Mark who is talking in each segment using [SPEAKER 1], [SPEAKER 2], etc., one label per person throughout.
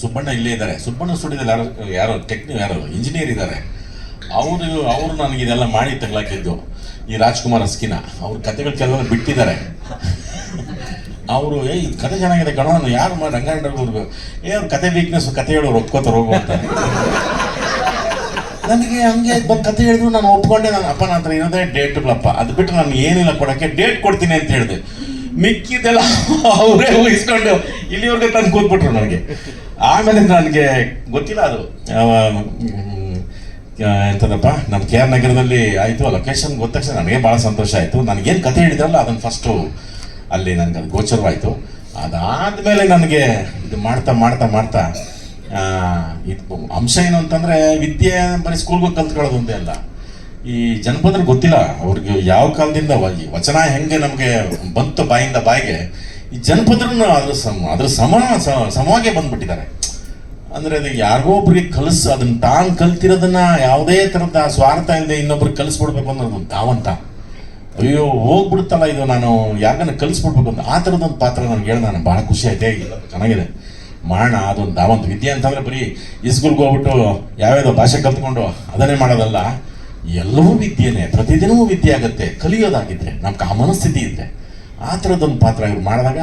[SPEAKER 1] ಸುಬ್ಬಣ್ಣ ಇಲ್ಲೇ ಇದ್ದಾರೆ. ಸುಬ್ಬಣ್ಣ ಸ್ಟುಡಿಯೋದಲ್ಲಿ ಯಾರು, ಯಾರೋ ಟೆಕ್ನಿ ಯಾರು ಇಂಜಿನಿಯರ್ ಇದ್ದಾರೆ. ಅವರು ಅವರು ನನಗೆ ಇದೆಲ್ಲ ಮಾಡಿ ತಗ್ಲಾಕಿದ್ದು ಈ ರಾಜ್ಕುಮಾರ್ ಅಸ್ಕಿನ ಅವ್ರ ಕತೆಗಳು ಕೆಲವರು ಬಿಟ್ಟಿದ್ದಾರೆ. ಅವರು, ಏ, ಇದು ಕತೆ ಚೆನ್ನಾಗಿದೆ ಕಣ ಯಾರು ಮಾಡಿ ಏ, ಅವ್ರ ಕತೆ ವೀಕ್ನೆಸ್ ಕತೆ ಹೇಳೋರು ಒಪ್ಕೋತಾರೆ ಹೋಗು ನನಗೆ ಹಂಗೆ ಬಂದು ಕತೆ ಹೇಳಿದ್ರು, ನಾನು ಒಪ್ಕೊಂಡೆ, ನಾನು, ಅಪ್ಪ ನನ್ನ ಹತ್ರ ಇರೋದೇ ಡೇಟ್ಗಳಪ್ಪ. ಅದು ಬಿಟ್ಟು ನಾನು ಏನಿಲ್ಲ ಕೊಡೋಕ್ಕೆ, ಡೇಟ್ ಕೊಡ್ತೀನಿ ಅಂತ ಹೇಳಿದೆ. ಮಿಕ್ಕಿದೆಲ್ಲ ಅವರೇ ಊಹಿಸ್ಕೊಂಡು ಇಲ್ಲಿವರೆಗೆ ತಂದು ಕೂತ್ಬಿಟ್ರು ನನಗೆ. ಆಮೇಲೆ ನನಗೆ ಗೊತ್ತಿಲ್ಲ ಅದು. ಎಂತದಪ್ಪ, ನಮ್ಮ ಕೆ ಆರ್ ನಗರದಲ್ಲಿ ಆಯಿತು ಲೊಕೇಶನ್ ಗೊತ್ತ ನನಗೆ ಭಾಳ ಸಂತೋಷ ಆಯಿತು. ನನಗೇನು ಕತೆ ಹೇಳಿದ್ರಲ್ಲ, ಅದನ್ನು ಫಸ್ಟು ಅಲ್ಲಿ ನನಗೆ ಅದು ಗೋಚರವಾಯಿತು. ಅದಾದಮೇಲೆ ನನಗೆ ಇದು ಮಾಡ್ತಾ ಮಾಡ್ತಾ ಮಾಡ್ತಾ ಇದು ಅಂಶ ಏನು ಅಂತಂದರೆ ವಿದ್ಯೆ ಬರೀ ಸ್ಕೂಲ್ಗೆ ಕಲ್ತ್ಕೊಳ್ಳೋದು ಒಂದೇ ಅಲ್ಲ. ಈ ಜನಪದರು ಗೊತ್ತಿಲ್ಲ ಅವ್ರಿಗೆ ಯಾವ ಕಾಲದಿಂದ ವಚನ ಹೆಂಗೆ ನಮಗೆ ಬಂತು ಬಾಯಿಂದ ಬಾಯಿಗೆ, ಈ ಜನಪದರು ಅದ್ರ ಸಮ ಅದ್ರ ಸಮ ಸಮವಾಗೆ ಬಂದ್ಬಿಟ್ಟಿದ್ದಾರೆ. ಅಂದ್ರೆ ಅದು ಯಾರಿಗೋ ಒಬ್ರಿಗೆ ಕಲಿಸ್, ಅದನ್ನ ತಾನು ಕಲ್ತಿರೋದನ್ನ ಯಾವುದೇ ಥರದ ಸ್ವಾರ್ಥ ಇಲ್ಲದೆ ಇನ್ನೊಬ್ರಿಗೆ ಕಲಿಸ್ಬಿಡ್ಬೇಕು ಅನ್ನೋದು ತಾವಂತ ಅಯ್ಯೋ ಹೋಗ್ಬಿಡುತ್ತಲ್ಲ ಇದು ನಾನು ಯಾರನ್ನ ಕಲಿಸ್ಬಿಡ್ಬೇಕು ಅಂತ. ಆ ಥರದೊಂದು ಪಾತ್ರ ನನಗೆ ಹೇಳ ನಾನು ಭಾಳ ಖುಷಿ ಆಯ್ತೆ. ಚೆನ್ನಾಗಿದೆ. ಮಾಡೋಣ ಅದೊಂದು ದಾವಂತ ವಿದ್ಯೆ ಅಂತಂದ್ರೆ ಬರೀ ಇಸ್ಕೂಲ್ಗೆ ಹೋಗ್ಬಿಟ್ಟು ಯಾವ್ಯಾವ ಭಾಷೆ ಕಲ್ತ್ಕೊಂಡು ಅದನ್ನೇ ಮಾಡೋದಲ್ಲ. ಎಲ್ಲವೂ ವಿದ್ಯೆನೇ. ಪ್ರತಿದಿನವೂ ವಿದ್ಯೆ ಆಗುತ್ತೆ. ಕಲಿಯೋದಾಗಿದ್ರೆ ನಮ್ಮ ಆ ಮನಸ್ಥಿತಿ ಇದ್ರೆ. ಆ ಥರದೊಂದು ಪಾತ್ರ ಇವ್ರು ಮಾಡಿದಾಗ,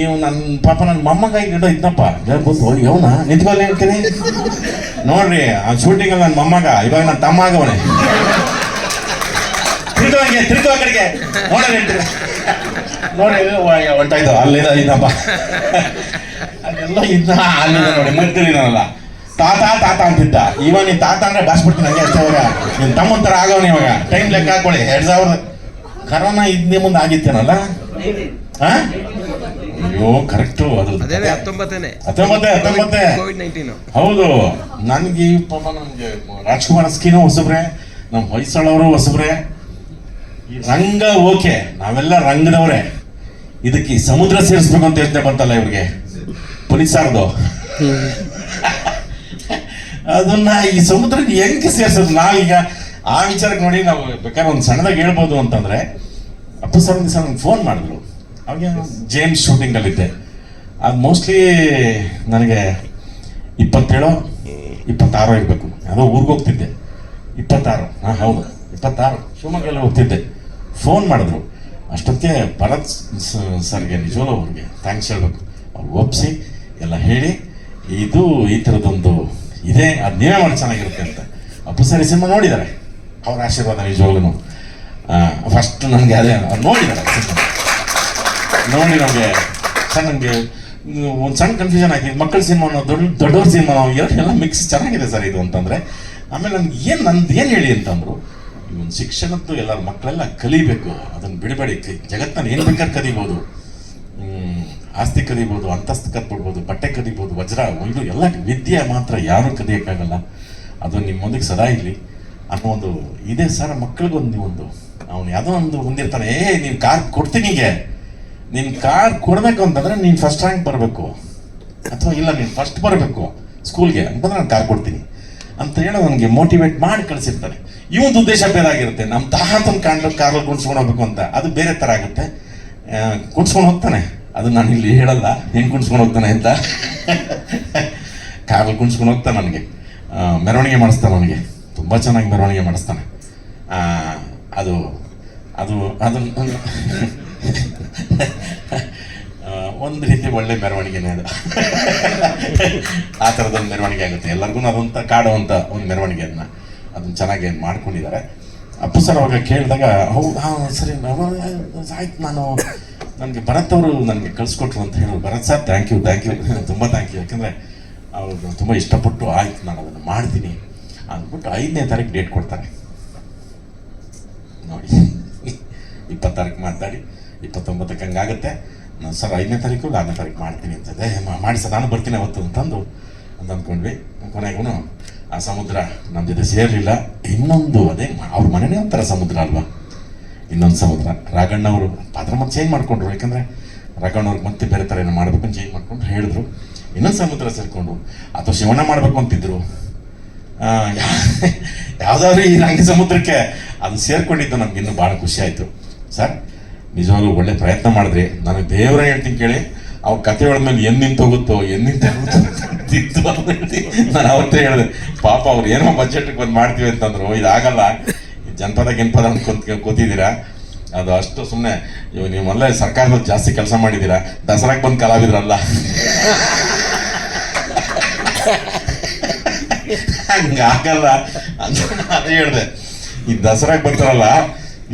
[SPEAKER 1] ಇವ್ ನನ್ನ ಪಾಪ ನನ್ನ ಮೊಮ್ಮಗಾಯಿ ಗಿಡ ಇದ್ನಪ್ಪ. ಹೇಳ್ಬೋದು ಇವನ ನಿಂತ್ಕೊಳ್ಳಿ ಹೇಳ್ತೀನಿ ನೋಡ್ರಿ, ಆ ಶೂಟಿಂಗಲ್ಲಿ ನನ್ನ ಮೊಮ್ಮಗ, ಇವಾಗ ನನ್ನ ತಮ್ಮ ಆಗವನೆ. ತಿರ್ಗೋಂಗೆ ತಿರ್ಗೋ ಕಡೆಗೆ. ಹೊಂಟಾಯ್ತು ಅಲ್ಲಿದ ಇದ್ದಪ್ಪ ಅದೆಲ್ಲ ಇದ್ದ ಅಲ್ಲಿ ನೋಡಿ ಮರ್ತೀನಿ ನಾನಲ್ಲ. ತಾತ ತಾತ ಅಂತಿದ್ದ. ಇವ ನೀನ್ ತಾತ ಅಂದ್ರೆ ಬಾಸ್ಬಿಡ್ತೀನಿ ಹಂಗೆ ಅಷ್ಟೇ ಇವಾಗ ನಿನ್ ತಮ್ಮನ ಥರ ಆಗವನ ಇವಾಗ. ಟೈಮ್ ಲೆಕ್ಕ ಹಾಕೊಳ್ಳಿ ಎರಡ್ ಸಾವಿರ ಕರೋನಾ ಇದ್ನೇ ಮುಂದೆ ಆಗಿತ್ತೇನಲ್ಲ? ಹಾ? ಅಯ್ಯೋ ಕರೆಕ್ಟು ಅದು.
[SPEAKER 2] ಹತ್ತೊಂಬತ್ತನೇ.
[SPEAKER 1] ಹತ್ತೊಂಬತ್ತೆ ಹೌದು. ನನಗೆ ಪಾಪ ನಮ್ಗೆ ರಾಜ್ಕುಮಾರ್ ಸ್ಕೀನು ಹೊಸಬ್ರೆ ನಮ್ಮ ಹೊಯ್ಸಳವರು ಹೊಸಬ್ರೆ. ರಂಗ ಓಕೆ. ನಾವೆಲ್ಲ ರಂಗದವ್ರೆ. ಇದಕ್ಕೆ ಈ ಸಮುದ್ರ ಸೇರಿಸ್ಬೇಕು ಅಂತ ಯೋಚನೆ ಬಂತಲ್ಲ ಇವ್ರಿಗೆ. ಪೊಲೀಸಾರ್ದು. ಅದನ್ನ ಈ ಸಮುದ್ರ ಹೆಂಗೆ ಸೇರ್ಸೋದು? ನಾವೀಗ ಆ ವಿಚಾರಕ್ಕೆ ನೋಡಿ ನಾವು ಬೇಕಾದ್ರೆ ಒಂದು ಸಣ್ಣದಾಗಿ ಹೇಳ್ಬೋದು ಅಂತಂದ್ರೆ ಅಪ್ಪು ಸರ್ ಒಂದು ಸರ್ ಫೋನ್ ಮಾಡಿದ್ರು. ಅವಾಗ ಜೇಮ್ಸ್ ಶೂಟಿಂಗಲ್ಲಿದ್ದೆ ಅದು ಮೋಸ್ಟ್ಲಿ ನನಗೆ ಇಪ್ಪತ್ತೇಳು, ಇಪ್ಪತ್ತಾರು ಇರಬೇಕು. ಯಾವುದೋ ಊರಿಗೆ ಹೋಗ್ತಿದ್ದೆ. ಇಪ್ಪತ್ತಾರು. ಹಾಂ, ಹೌದು. ಇಪ್ಪತ್ತಾರು. ಶಿವಮೊಗ್ಗೆಲ್ಲ ಹೋಗ್ತಿದ್ದೆ. ಫೋನ್ ಮಾಡಿದ್ರು. ಅಷ್ಟೊತ್ತಿಗೆ ಭರತ್ ಸರ್ಗೆ ನಿಜವಲ್ಲ ಅವ್ರಿಗೆ ಥ್ಯಾಂಕ್ಸ್ ಹೇಳ್ಬೇಕು. ಅವ್ರು ಒಪ್ಪಿಸಿ ಎಲ್ಲ ಹೇಳಿ, ಇದು ಈ ಥರದೊಂದು ಇದೆ ಅದು ನೀವೇ ಮಾಡಿ ಚೆನ್ನಾಗಿರುತ್ತೆ ಅಂತ. ಅಪ್ಪು ಸರಿ ಸಿನಿಮಾ ನೋಡಿದ್ದಾರೆ. ಅವ್ರ ಆಶೀರ್ವಾದ ನಿಜವಾಗ್ಲೂ ಫಸ್ಟ್ ನನಗೆ ಅದೇ ಅವ್ರು ನೋಡಿದ್ದಾರೆ ಸಿನಿಮಾ. ನೋಡಿ ನಮಗೆ ಸರ್ ನನಗೆ ಒಂದು ಸಣ್ಣ ಕನ್ಫ್ಯೂಷನ್ ಆಗಿದೆ ಮಕ್ಕಳ ಸಿನಿಮಾ ದೊಡ್ಡ, ದೊಡ್ಡವ್ರ ನಾವು ಎಲ್ಲ ಮಿಕ್ಸ್ ಚೆನ್ನಾಗಿದೆ ಸರ್ ಇದು ಅಂತಂದರೆ. ಆಮೇಲೆ ನನ್ಗೆ ಏನು ನಂದು ಏನು ಹೇಳಿ ಅಂತಂದರು ಒಂದು ಶಿಕ್ಷಣದ್ದು ಎಲ್ಲರ ಮಕ್ಕಳೆಲ್ಲ ಕಲಿಬೇಕು. ಅದನ್ನು ಬಿಡಬೇಡಿ. ಜಗತ್ತನ್ನು ಏನು ಬೇಕಾದ್ರೆ ಕಲಿಬೋದು. ಆಸ್ತಿ ಕದಿಬೋದು, ಅಂತಸ್ತು ಕದ್ಬಿಡ್ಬೋದು, ಬಟ್ಟೆ ಕದಿಬೋದು, ವಜ್ರ ಒಂದು ಎಲ್ಲ ವಿದ್ಯೆ ಮಾತ್ರ ಯಾರೂ ಕದಿಯೋಕ್ಕಾಗಲ್ಲ. ಅದು ನಿಮ್ಮೊಂದಿಗೆ ಸದಾ ಇರಲಿ. ಅನ್ನೋ ಒಂದು ಇದೆ ಸರ್ ಮಕ್ಕಳಿಗೊಂದು ಒಂದು. ಅವನು ಯಾವುದೋ ಒಂದು ಹೊಂದಿರ್ತಾನೆ ಏ, ನೀನು ಕಾರ್ ಕೊಡ್ತೀನಿಗೆ ನೀನು ಕಾರ್ ಕೊಡಬೇಕು ಅಂತಂದ್ರೆ ನೀನು ಫಸ್ಟ್ ರ್ಯಾಂಕ್ ಬರಬೇಕು. ಅಥವಾ ಇಲ್ಲ, ನೀನು ಫಸ್ಟ್ ಬರಬೇಕು ಸ್ಕೂಲ್ಗೆ ಅಂತಂದ್ರೆ ನಾನು ಕಾರ್ ಕೊಡ್ತೀನಿ. ಅಂತ ಹೇಳಿ ಅವನಿಗೆ ಮೋಟಿವೇಟ್ ಮಾಡಿ ಕಳಿಸಿರ್ತಾರೆ. ಇವೊಂದು ಉದ್ದೇಶ ಬೇರೆ ಆಗಿರುತ್ತೆ. ನಮ್ಮ ತಾತನ ಕಾಂಡ್ಲ ಕಾರಲ್ಲಿ ಕುಣಿಸ್ಕೊಂಡು ಹೋಗ್ಬೇಕು ಅಂತ. ಅದು ಬೇರೆ ಥರ ಆಗುತ್ತೆ. ಕುಣಿಸ್ಕೊಂಡು ಹೋಗ್ತಾನೆ. ಅದು ನಾನು ಇಲ್ಲಿ ಹೇಳಲ್ಲ ಹೆಂಗೆ ಕುಣಿಸ್ಕೊಂಡು ಹೋಗ್ತಾನೆ ಅಂತ. ಕಾರಲ್ಲಿ ಕುಣಿಸ್ಕೊಂಡು ಹೋಗ್ತಾನೆ ನನಗೆ. ಮೆರವಣಿಗೆ ಮಾಡಿಸ್ತಾನೆ ನನಗೆ ತುಂಬ ಚೆನ್ನಾಗಿ ಮೆರವಣಿಗೆ ಮಾಡಿಸ್ತಾನೆ. ಅದು ಅದು ಅದನ್ನು ಒಂದು ರೀತಿ ಒಳ್ಳೆ ಮೆರವಣಿಗೆನೇ ಅದು. ಆ ಥರದೊಂದು ಮೆರವಣಿಗೆ ಆಗುತ್ತೆ. ಎಲ್ಲರಿಗೂ ಅದೊಂಥ ಕಾಡುವಂಥ ಒಂದು ಮೆರವಣಿಗೆ ಅದನ್ನ ಅದನ್ನ ಚೆನ್ನಾಗಿ ಮಾಡ್ಕೊಂಡಿದ್ದಾರೆ. ಅಪ್ಪು ಸರ್ ಅವಾಗ ಕೇಳಿದಾಗ, ಹೌದು, ಹಾಂ, ಸರಿ ಆಯ್ತು, ನಾನು ನನಗೆ ಭರತ್ ಅವರು ನನಗೆ ಕಳಿಸ್ಕೊಟ್ರು ಅಂತ ಹೇಳಿ Bharat sir thank you thank you ತುಂಬ ಥ್ಯಾಂಕ್ ಯು ಯಾಕಂದರೆ ಅವರು ತುಂಬ ಇಷ್ಟಪಟ್ಟು ಆಯ್ತು, ನಾನು ಅದನ್ನು ಮಾಡ್ತೀನಿ ಅಂದ್ಬಿಟ್ಟು ಐದನೇ ತಾರೀಕು ಡೇಟ್ ಕೊಡ್ತಾರೆ. ನೋಡಿ, ಇಪ್ಪತ್ತಾರಕ್ಕೆ ಮಾತಾಡಿ, ಇಪ್ಪತ್ತೊಂಬತ್ತಕ್ಕೆ ಹಂಗಾಗುತ್ತೆ ನಾನು ಸರ್ ಐದನೇ ತಾರೀಕು ಆರನೇ ತಾರೀಕು ಮಾಡ್ತೀನಿ ಅಂತ ಅದೇ ಮಾ- ಮಾಡಿ ಸರ್ ನಾನು ಬರ್ತೀನಿ ಅವತ್ತು ಅಂತಂದು ಅಂತ ಅಂದ್ಕೊಂಡ್ವಿ. ಕೊನೆಗೂ ಆ ಸಮುದ್ರ ನಮ್ಮ ಜೊತೆ ಸೇರಲಿಲ್ಲ. ಇನ್ನೊಂದು ಅದೇ, ಅವ್ರ ಮನೆನೇ ಒಂಥರ ಸಮುದ್ರ ಅಲ್ವಾ? ಇನ್ನೊಂದು ಸಮುದ್ರ ರಾಘಣ್ಣ ಅವರು ಪಾತ್ರ ಮತ್ತೆ ಚೇಂಜ್ ಮಾಡ್ಕೊಂಡ್ರು? ಯಾಕಂದರೆ ರಾಘಣ್ಣ ಅವ್ರಿಗೆ ಮತ್ತೆ ಬೇರೆ ಥರ ಏನೋ ಮಾಡಬೇಕು ಅಂತ ಚೇಂಜ್ ಮಾಡ್ಕೊಂಡು ಹೇಳಿದ್ರು. ಇನ್ನೊಂದು ಸಮುದ್ರ ಸೇರಿಕೊಂಡು ಅಥವಾ ಶಿವಣ್ಣ ಮಾಡಬೇಕು ಅಂತಿದ್ರು. ಯಾವ್ದಾದ್ರು ಈ ರಂಗ ಸಮುದ್ರಕ್ಕೆ ಅದು ಸೇರಿಕೊಂಡಿದ್ದು ಇನ್ನೂ ಭಾಳ ಖುಷಿ ಆಯ್ತು. ಸರ್, ನಿಜವಾಗ್ಲೂ ಒಳ್ಳೆ ಪ್ರಯತ್ನ ಮಾಡಿದ್ರಿ. ನನಗೆ ದೇವರೇ ಹೇಳ್ತೀನಿ ಕೇಳಿ. ಅವ್ರ ಕತೆ ಮೇಲೆ ಎನ್ ನಿಂತು ಹೋಗುತ್ತೋ, ಎನ್ ನಿಂತು ಹೋಗುತ್ತೋ ನಾನು ಅವತ್ತೇ ಹೇಳಿದೆ, ಪಾಪ ಅವ್ರು ಏನೋ ಬಜೆಟ್ಗೆ ಬಂದು ಮಾಡ್ತೀವಿ ಅಂತಂದ್ರು. ಇದಾಗಲ್ಲ ಜನಪದ, ಗಿನ್ಪದ ಅಂತ ಕೂತ್ ಕೂತಿದ್ದೀರಾ? ಅದು ಅಷ್ಟು ಸುಮ್ಮನೆ ಇವ್ ನೀವು ಮೊದಲೇ ಸರ್ಕಾರದ ಜಾಸ್ತಿ ಕೆಲಸ ಮಾಡಿದ್ದೀರಾ? ದಸರಾಗೆ ಬಂದು ಕಲಾವಿದ್ರಲ್ಲ. ಹಂಗಾಗಲ್ಲ ಅಂತ ಅದೇ ಹೇಳಿದೆ. ಈ ದಸರಾಗೆ ಬರ್ತಾರಲ್ಲ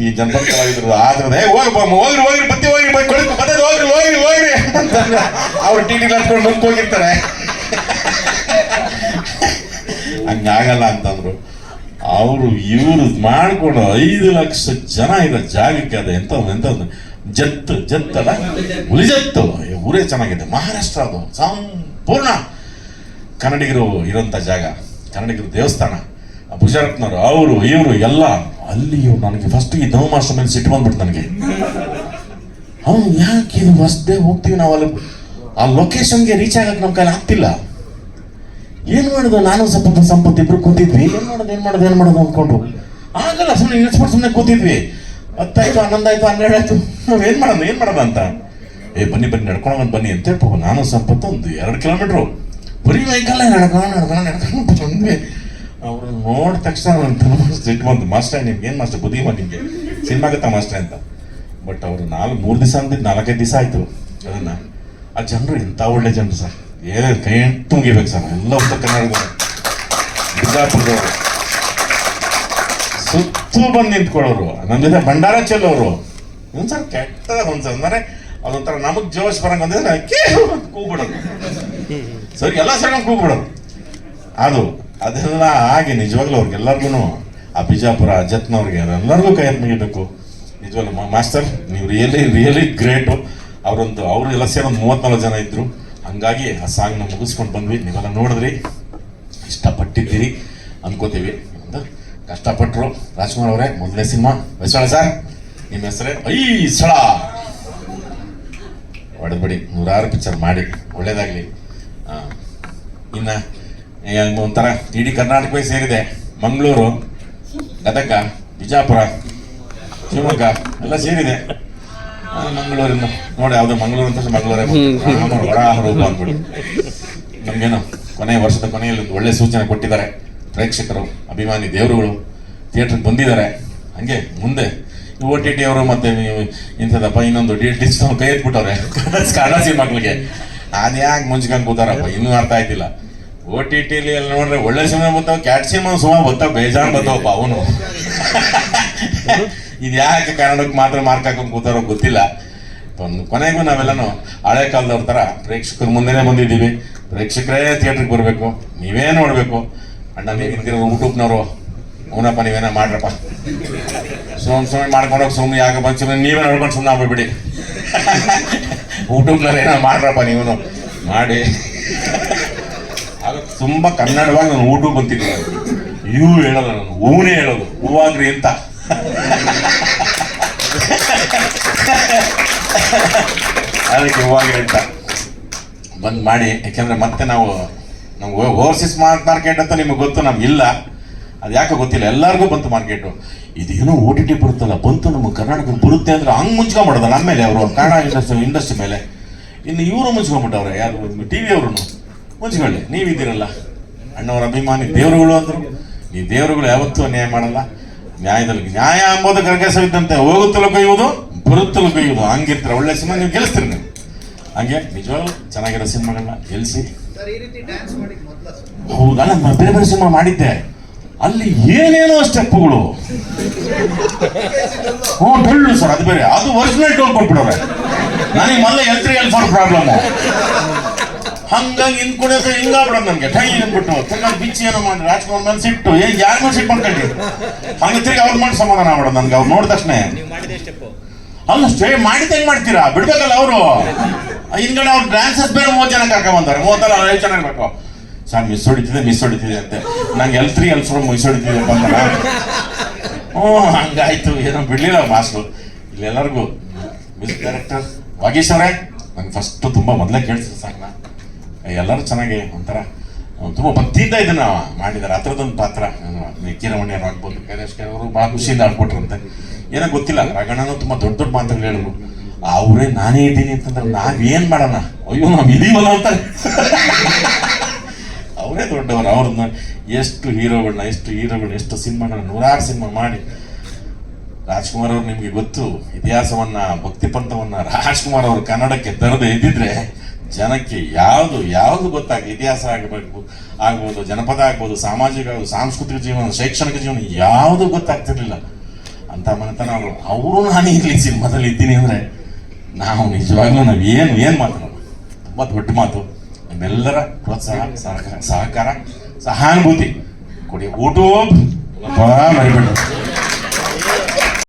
[SPEAKER 1] ಈ ಜನಪದ ಕಲಾವಿದ್ರು ಆದ್ರೆ ಹೋಗಿ ಹೋಗ್ರಿ ಹೋಗ್ರಿ, ಬತ್ತಿ ಹೋಗ್ರಿ ಕೊಡಿ ಬರ್ತದೆ ಹೋಗ್ರಿ ಹೋಗ್ರಿ ಹೋಗ್ರಿ ಅವ್ರು ಟಿ ಟಿ ಹತ್ಕೊಂಡು ಮುಂದೆ ಹೋಗಿರ್ತಾರೆ ಹಂಗಾಗಲ್ಲ ಅಂತಂದ್ರು. ಅವರು ಇವರು ಮಾಡ್ಕೊಂಡು ಐದು ಲಕ್ಷ ಜನ ಇರೋ ಜಾಗಕ್ಕೆ ಅದು ಎಂತ ಎಂತ ಜತ್ ಜತ್ತು, ಜತ್ತಲ್ಲ? ಉಳಿಜತ್ತು ಊರೇ ಚೆನ್ನಾಗಿದೆ. ಮಹಾರಾಷ್ಟ್ರ ಅದು. ಸಂಪೂರ್ಣ ಕನ್ನಡಿಗರು ಇರೋಂಥ ಜಾಗ. ಕನ್ನಡಿಗರು ದೇವಸ್ಥಾನ. ಆ ಭುಜರತ್ನವರು ಅವರು, ಇವರು ಎಲ್ಲ. ಅಲ್ಲಿಯೂ ನನಗೆ ಫಸ್ಟ್ ಈ ಮಾಸ್ಟರ್ ಮೇಲೆ ಸಿಟ್ಟು ಬಂದ್ಬಿಟ್ಟು ನನಗೆ. ಅವ್ನು ಯಾಕೆ ಇದು ಫಸ್ಟ್ ಡೇ ಹೋಗ್ತೀವಿ ನಾವು ಅಲ್ಲಿ? ಆ ಲೊಕೇಶನ್ಗೆ ರೀಚ್ ಆಗಕ್ಕೆ ನಮ್ಮ ಕೈಲಿ ಆಗ್ತಿಲ್ಲ. ಏನ್ ಮಾಡೋದು ನಾನು ಸ್ವಲ್ಪ ಸಂಪತ್ತು ಇಬ್ರು ಕೂತಿದ್ವಿ. ಏನ್ ಮಾಡೋದು ಏನ್ ಮಾಡೋದು ಏನ್ ಮಾಡೋದು ಅನ್ಕೊಂಡು ಆಗಲ್ಲ ಸುಮ್ಮನೆ ಇಳಿಸ್ಬಿಟ್ಟು ಸುಮ್ಮನೆ ಕೂತಿದ್ವಿ. ಹತ್ತಾಯ್ತು, ಹನ್ನೊಂದು ಆಯ್ತು, ಹನ್ನೆರಡು ಆಯ್ತು. ನಾವ್ ಏನ್ ಮಾಡೋದು ಏನ್ ಮಾಡೋದು ಅಂತ. ಏ, ಬನ್ನಿ ಬನ್ನಿ ನಡ್ಕೊಂಡು ಬನ್ನಿ ಅಂತ ನಾನು ಸಂಪತ್ತು ಒಂದು ಎರಡು ಕಿಲೋಮೀಟ್ರು. ಬರೀ ವೆಹಿಕಲ್ ನಡ್ಕೊಂಡು ನಡ್ಕೊಂಡು ನಡ್ಕೊಂಡು ಬಂದ್ವಿ ಅವ್ರು ನೋಡಿದ ತಕ್ಷಣ ನನ್ನ ಸಿಟ್ಟು ಮಾಸ್ಟರ್, ನಿಮ್ಗೆ ಏನು ಮಾಸ್ಟರ್? ಬುದ್ಧಿ ನಿಮ್ಗೆ? ಸಿನಿಮಾಗತ್ತಾ ಮಾಸ್ಟರ್ ಅಂತ? ಬಟ್ ಅವರು ನಾಲ್ಕು, ಮೂರು ದಿವಸ ಅಂದಿದ್ದು ನಾಲ್ಕೈದು ದಿವಸ ಆಯ್ತು ಅದನ್ನ. ಆ ಜನರು ಎಂಥ ಒಳ್ಳೆ ಜನರು ಸರ್? ಏ ಕೈ ತುಂಗಿಬೇಕು ಸರ್ ಎಲ್ಲ ಉತ್ತರ ಕನ್ನಡದವರು ಬಿಜಾಪುರದವರು ಸುತ್ತು ಬಂದು ನಿಂತ್ಕೊಳ್ಳೋರು. ನನ್ನ ಜೊತೆ ಭಂಡಾರ ಚೆಲ್ಲೋರು. ಒಂದ್ಸಲ ಕೆಟ್ಟದಾಗ ಒಂದ್ಸಲ ಅಂದ್ರೆ ಅದೊಂಥರ ನಮಗ್ ಜೋಶ್ ಬರಂಗ್ ಅಂದಿದ್ರೆ ಅಂತ ಕೂಗ್ಬಿಡೋದು. ಸರಿ, ಎಲ್ಲ ಸಣ್ಣ ಕೂಗ್ಬಿಡೋದು. ಅದು, ಅದೆಲ್ಲ ಆಗಿ ನಿಜವಾಗ್ಲೂ ಅವ್ರಿಗೆಲ್ಲರಿಗೂ ಆ ಬಿಜಾಪುರ ಜತ್ನವ್ರಿಗೆ ಎಲ್ಲರಿಗೂ ಕೈ ಮುಗಿಬೇಕು. ನಿಜವಾಗ್ಲೂ ಮಾಸ್ಟರ್, ನೀವು ರಿಯಲಿ ರಿಯಲಿ ಗ್ರೇಟು ಅವರೊಂದು, ಅವರು ಎಲ್ಲ ಸೇರಿ ಒಂದು ಜನ ಇದ್ರು. ಹಂಗಾಗಿ ಆ ಸಾಂಗ್ನ ಮುಗಿಸ್ಕೊಂಡು ಬಂದ್ವಿ. ನೀವೆಲ್ಲ ನೋಡಿದ್ರಿ. ಇಷ್ಟಪಟ್ಟಿದ್ದೀರಿ ಅನ್ಕೋತೀವಿ. ಒಂದು ಕಷ್ಟಪಟ್ಟರು ರಾಜ್ಕುಮಾರ್ ಅವರೇ ಮೊದಲನೇ ಸಿನಿಮಾ. ಹೊಯ್ಸಳ ಸರ್, ನಿಮ್ಮ ಹೆಸರೇ? ಐ ಸಳ ಹೊಡೆದ್ಬಿಡಿ. ನೂರಾರು ಪಿಕ್ಚರ್ ಮಾಡಿ. ಒಳ್ಳೇದಾಗ್ಲಿ. ಇನ್ನು ಒಂಥರ ಇಡೀ ಕರ್ನಾಟಕವೇ ಸೇರಿದೆ. ಮಂಗಳೂರು, ಗದಗ, ಬಿಜಾಪುರ, ಶಿವಮೊಗ್ಗ ಎಲ್ಲ ಸೇರಿದೆ. ಆ, ಮಂಗಳೂರಿನ ನೋಡಿ ಯಾವ್ದು ಮಂಗಳೂರು ಅಂತ ಮಂಗಳೂರೇ. ವರ ರೂಪ ಅಂದ್ಬಿಡು ನಮ್ಗೇನು ಕೊನೆ ವರ್ಷದ ಕೊನೆಯಲ್ಲಿ ಒಂದು ಒಳ್ಳೆ ಸೂಚನೆ ಕೊಟ್ಟಿದ್ದಾರೆ. ಪ್ರೇಕ್ಷಕರು ಅಭಿಮಾನಿ ದೇವರುಗಳು ಥಿಯೇಟ್ರಿಗೆ ಬಂದಿದ್ದಾರೆ. ಹಂಗೆ ಮುಂದೆ ಓ ಟಿ ಟಿ ಅವರು ಮತ್ತೆ ಇಂಥದಪ್ಪ ಇನ್ನೊಂದು ಡಿ ಡಿಜಿಟಲ್ ಕೈ ಎತ್ಬಿಟ್ಟವ್ರೆ. ಕನ್ನಡ ಸಿನಿಮಾಗಳಿಗೆ ನಾನು ಯಾಕೆ ಮುಂಚ್ಕೊಂಡು ಕೂತಾರಪ್ಪ? ಇನ್ನೂ ಅರ್ಥ ಆಯ್ತಿಲ್ಲ. ಓ ಟಿ ಟಿಲಿ ಎಲ್ಲ ನೋಡ್ರೆ ಒಳ್ಳೆ ಸಿನಿಮಾ ಬರ್ತಾವ ಕ್ಯಾಟ್ ಸಿನಿಮಾ ಸುಮಾರು ಬರ್ತಾವ ಬೇಜಾನ್ ಬರ್ತಾವಪ್ಪ ಅವನು. ಇದು ಯಾಕೆ ಕನ್ನಡಕ್ಕೆ ಮಾತ್ರ ಮಾರ್ಕ್ ಹಾಕೊಂಡು ಕೂತಾರೋ ಗೊತ್ತಿಲ್ಲ. ಒಂದು ಕೊನೆಗೂ ನಾವೆಲ್ಲನೂ ಹಳೆ ಕಾಲದವ್ರ ಥರ ಪ್ರೇಕ್ಷಕರ ಮುಂದೆನೇ ಬಂದಿದ್ದೀವಿ. ಪ್ರೇಕ್ಷಕರೇ ಥಿಯೇಟ್ರಿಗೆ ಬರಬೇಕು. ನೀವೇ ನೋಡಬೇಕು. ಅಣ್ಣ, ನೀವು ಯೂಟ್ಯೂಬ್ನವರು ಅವನಪ್ಪ ನೀವೇನ ಮಾಡ್ರಪ್ಪ. ಸುಮ್ಮನೆ ಸುಮ್ಮನೆ ಮಾಡ್ಕೊಂಡೋಗಿ ಸುಮ್ಮನೆ ಯಾಕೆ ಬಂದು ಸುಮ್ಮನೆ ನೀವೇ ನೋಡ್ಕೊಂಡು ಸುಮ್ಮನೆ ಆಗ್ಬಿಡ್ಬಿಡಿ ಯೂಟ್ಯೂಬ್ನಲ್ಲಿ ಏನೋ ಮಾಡ್ರಪ್ಪ ನೀವು ಮಾಡಿ. ಆಗ ತುಂಬ ಕನ್ನಡವಾಗಿ ನಾನು ಊಟ ಬಂತಿದ್ದೆ ಇವು ಹೇಳೋದು ನಾನು ಹೂನೇ ಹೇಳೋದು. ಹೂವಾಗ್ರಿ ಅಂತ. ಅದಕ್ಕೆ ಹೋಗಿರಂತ ಬಂದ್ ಮಾಡಿ, ಯಾಕೆಂದ್ರೆ ಮತ್ತೆ ನಾವು, ನಮ್ಗೆ ಓವರ್ಸೀಸ್ ಮಾರ್ಕೆಟ್ ಅಂತ ನಿಮಗೆ ಗೊತ್ತು, ನಮ್ಗೆ ಇಲ್ಲ. ಅದು ಯಾಕೆ ಗೊತ್ತಿಲ್ಲ, ಎಲ್ಲರಿಗೂ ಬಂತು ಮಾರ್ಕೆಟು ಇದೇನೋ ಓ ಟಿ ಟಿ ಬರುತ್ತಲ್ಲ, ಬಂತು ನಮ್ಮ ಕರ್ನಾಟಕಕ್ಕೆ ಬರುತ್ತೆ ಅಂದ್ರೆ ಹಂಗೆ ಮುಂಚ್ಕೊಂಬಿಡೋದು ನಮ್ಮ ಮೇಲೆ ಅವರು, ಕನ್ನಡ ಇಂಡಸ್ಟ್ರಿ ಇಂಡಸ್ಟ್ರಿ ಮೇಲೆ. ಇನ್ನು ಇವರು ಮುಂಚ್ಕೊಂಬಿಟ್ಟವ್ರೆ, ಯಾರು ಟಿ ವಿ ಅವರು ಮುಂಚ್ಕೊಳ್ಳಿ, ನೀವಿದ್ದೀರಲ್ಲ. ಅಣ್ಣವ್ರ ಅಭಿಮಾನಿ ದೇವರುಗಳು ಅಂದರು. ನೀ ದೇವರುಗಳು ಯಾವತ್ತೂ ಅನ್ಯಾಯ ಮಾಡಲ್ಲ. ನ್ಯಾಯದಲ್ಲಿ ನ್ಯಾಯ ಅಂಬೋದು ಗರ್ಗಸವಿದ್ದಂತೆ ಹೋಗುತ್ತಲೂ ಕೊಯ್ಯುವುದು ಬರುತ್ತಲೂ ಕೊಯ್ಯುವುದು ಹಂಗಿರ್ತಾರೆ ಒಳ್ಳೆ ಸಿನಿಮಾ ನೀವು ಗೆಲ್ಲಿಸ್ತೀರಿ ನೀವು. ಹಂಗೆ ನಿಜವಾಗ್ಲೂ ಚೆನ್ನಾಗಿರೋ ಸಿನಿಮಾಗಳನ್ನ ಗೆಲ್ಲಿಸಿ
[SPEAKER 2] ಸರ್ ಈ ರೀತಿ ಡ್ಯಾನ್ಸ್ ಮಾಡಿದ್ ಮೊದಲ ಸರ್
[SPEAKER 1] ಹೌದಾ? ನಾನು ಬೇರೆ ಬೇರೆ ಸಿನಿಮಾ ಮಾಡಿದ್ದೆ. ಅಲ್ಲಿ ಏನೇನೋ ಸ್ಟೆಪ್ಗಳು ಹ್ಞೂ ಡೊಳ್ಳು ಸರ್ ಅದು ಬೇರೆ. ಅದು ಒರಿಜಿನಲ್ ಡೋಲ್ ಕೊಟ್ಬಿಡೋರೆ. ನನಗೆ ಮೊದಲ L three L four problem ಹಂಗಾಗಿ ಹಿಂದ್ ಕುಡಿಯೋಕೆ ಹಿಂಗಾಗ್ಬಿಡ ನನಗೆ. ಟೈ ಅಂದ್ಬಿಟ್ಟು ತಿರ್ಗಿ ಬಿಚ್ಚಿ ಏನೋ ಮಾಡಿ ರಾಜ್ಕುಮಾರ್ ಮೇಲೆ ಸಿಟ್ಟು ಏ ಯಾರ ಮೇಲೆ ಸಿಟ್ಟು ಮಾಡ್ಕೊಳ್ಳಿ ಹಂಗೆ ತಿರ್ಗಿ ಅವ್ರು ಮಾಡಿ ಸಮಾಧಾನ ಮಾಡೋದು ನನ್ಗೆ ಅವ್ರು ನೋಡಿದ ತಕ್ಷಣ. ಅಲ್ಲ ಸ್ಟೇ ಮಾಡಿದ ಹೆಂಗ್ ಮಾಡ್ತೀರಾ? ಬಿಡ್ಬೇಕಲ್ಲ ಅವರು. ಹಿಂದ್ಗಡೆ ಅವ್ರು ಡ್ಯಾನ್ಸಸ್ ಬೇರೆ ಮೂವತ್ತು ಜನ ಕರ್ಕೊಂಡ್ ಬಂದಾರೆ. ಮೂವತ್ತಲ್ಲ ಐದು ಜನ ಇರ್ಬೇಕು. ಸರ್ ಮಿಸ್ ಹೊಡಿತಿದೆ ಮಿಸ್ ಹೊಡಿತಿದೆ ಅಂತೆ. ನಂಗೆ L three L four miss ಹೊಡಿತಿದೆ ಬಂದಾರ ಹ್ಞೂ ಹಂಗಾಯ್ತು. ಏನೋ ಬಿಡ್ಲಿಲ್ಲ ಮಾಸ್ಟ್ರು ಇಲ್ಲೆಲ್ಲರಿಗೂ. ಮಿಸ್ ಡೈರೆಕ್ಟರ್ ವಾಗೀಶ್ ಅವರೇ ನಂಗೆ ಫಸ್ಟು ತುಂಬ ಮೊದಲೇ ಕೇಳಿಸಿದ್ರು ಸಾಂಗ್ನ ಎಲ್ಲರೂ ಚೆನ್ನಾಗಿ ಒಂಥರ ತುಂಬ ಭಕ್ತಿಯಿಂದ ಇದನ್ನ ಮಾಡಿದ್ದಾರೆ. ಆ ಥರದೊಂದು ಪಾತ್ರ ಕೀರಮಣ್ಯರು ಆಗ್ಬೋದು ಗಣೇಶ್ ಅವರು ಭಾಳ ಖುಷಿಯಿಂದ ಆಡ್ಕೊಟ್ರಂತೆ. ಏನೋ ಗೊತ್ತಿಲ್ಲ ರಗಣನು ತುಂಬ ದೊಡ್ಡ ದೊಡ್ಡ ಮಾತುಗಳು ಹೇಳಿದ್ರು ಅವರೇ, ನಾನೇ ಇದ್ದೀನಿ ಅಂತಂದ್ರೆ ನಾವೇನ್ ಮಾಡೋಣ? ಅಯ್ಯೋ, ನಾವು ಇದೀವಲ್ಲ ಅಂತ. ಅವರೇ ದೊಡ್ಡವರು, ಅವ್ರನ್ನ ಎಷ್ಟು ಹೀರೋಗಳನ್ನ ಎಷ್ಟು ಹೀರೋಗಳು, ಎಷ್ಟು ಸಿನಿಮಾಗಳನ್ನ ನೂರಾರು ಸಿನಿಮಾ ಮಾಡಿ, ರಾಜ್ಕುಮಾರ್ ಅವ್ರು ನಿಮ್ಗೆ ಗೊತ್ತು, ಇತಿಹಾಸವನ್ನ, ಭಕ್ತಿ ಪಂಥವನ್ನ ರಾಜ್ಕುಮಾರ್ ಅವರು ಕನ್ನಡಕ್ಕೆ ತರದೇ ಇದ್ದಿದ್ರೆ ಜನಕ್ಕೆ ಯಾವುದು ಯಾವುದು ಗೊತ್ತಾಗ ಇತಿಹಾಸ ಆಗಬೇಕು, ಆಗ್ಬೋದು, ಜನಪದ ಆಗ್ಬೋದು, ಸಾಮಾಜಿಕ ಸಾಂಸ್ಕೃತಿಕ ಜೀವನ, ಶೈಕ್ಷಣಿಕ ಜೀವನ, ಯಾವುದು ಗೊತ್ತಾಗ್ತಿರ್ಲಿಲ್ಲ. ಅಂತ ಮನೆತನ ಅವರು ಅವರು ನಾನು ಇರಲಿ ಸಿನಿಮಾದಲ್ಲಿ ಇದ್ದೀನಿ ಅಂದ್ರೆ ನಾವು ನಿಜವಾಗ್ಲೂ ನಾವು ಏನು ಏನು ಮಾತಾಡೋಣ ತುಂಬ ದೊಡ್ಡ ಮಾತು. ನಿಮ್ಮೆಲ್ಲರ ಪ್ರೋತ್ಸಾಹ, ಸಹಕಾರ ಸಹಕಾರ, ಸಹಾನುಭೂತಿ. ಕೊಡಿ ಊಟ ಮರಿಬೇಡ.